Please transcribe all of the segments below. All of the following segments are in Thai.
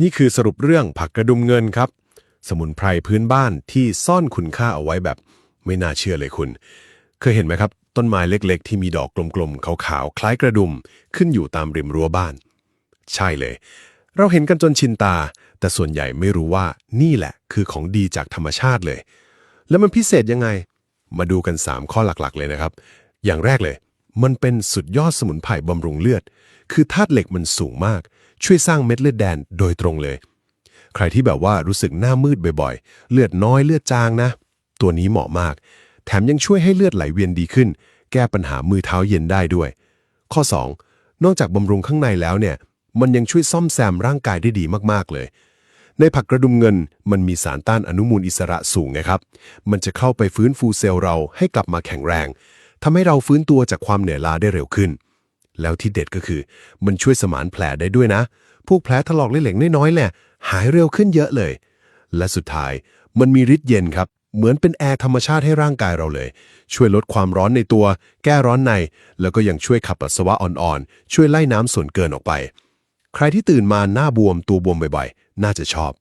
นี่คือสรุปเรื่องผักกระดุมเงินครับ สมุนไพรพื้นบ้านที่ซ่อนคุณค่าเอาไว้แบบ ไม่น่าเชื่อเลยคุณ เคยเห็นไหมครับ ต้นไม้เล็กๆ ที่มีดอกกลมๆ ขาวๆ คล้ายกระดุม ขึ้นอยู่ตามริมรั้วบ้าน ใช่เลย เราเห็นกันจนชินตา แต่ส่วนใหญ่ไม่รู้ว่านี่แหละคือของดีจากธรรมชาติเลย แล้วมันพิเศษยังไง มาดูกัน 3 ข้อหลักๆ เลยนะครับ อย่างแรกเลย มันเป็นสุดยอดสมุนไพรบำรุงเลือด คือธาตุเหล็กมันสูงมาก ช่วยสร้างเม็ดเลือดแดงโดยตรงเลย ใครที่แบบว่ารู้สึกหน้ามืดบ่อยๆ เลือดน้อยเลือดจางนะ ตัวนี้เหมาะมาก แถมยังช่วยให้เลือดไหลเวียนดีขึ้น แก้ปัญหามือเท้าเย็นได้ด้วย ข้อ 2 นอกจากบำรุงข้างในแล้วเนี่ย มันยังช่วยซ่อมแซมร่างกายได้ดีมากๆเลย ในผักกระดุมเงินมันมีสารต้านอนุมูลอิสระสูงนะครับ มันจะเข้าไปฟื้นฟูเซลล์เราให้กลับมาแข็งแรงทำให้เราฟื้นตัวจากความเหนื่อยล้าได้เร็วขึ้น แล้วที่เด็ดก็คือ มันช่วยสมานแผลได้ด้วยนะ พวกแผลถลอกเล็กๆน้อยๆแหละ หายเร็วขึ้นเยอะเลย และสุดท้ายมันมีฤทธิ์เย็นครับ เหมือนเป็นแอร์ธรรมชาติให้ร่างกายเราเลย ช่วยลดความร้อนในตัว แก้ร้อนใน แล้วก็ยังช่วยขับปัสสาวะอ่อนๆ ช่วยไล่น้ำส่วนเกินออกไป ใครที่ตื่นมาหน้าบวมตัวบวมบ่อยๆ น่าจะชอบ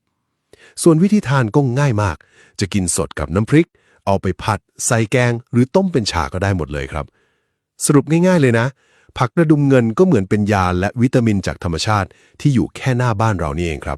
ส่วนวิธีทานก็ง่ายมาก จะกินสดกับน้ำพริก เอาไปผัด ใส่แกง หรือต้มเป็นชาก็ได้หมดเลยครับ สรุปง่าย ๆเลยนะ ผักกระดุมเงินก็เหมือนเป็นยาและวิตามินจากธรรมชาติที่อยู่แค่หน้าบ้านเรานี่เองครับ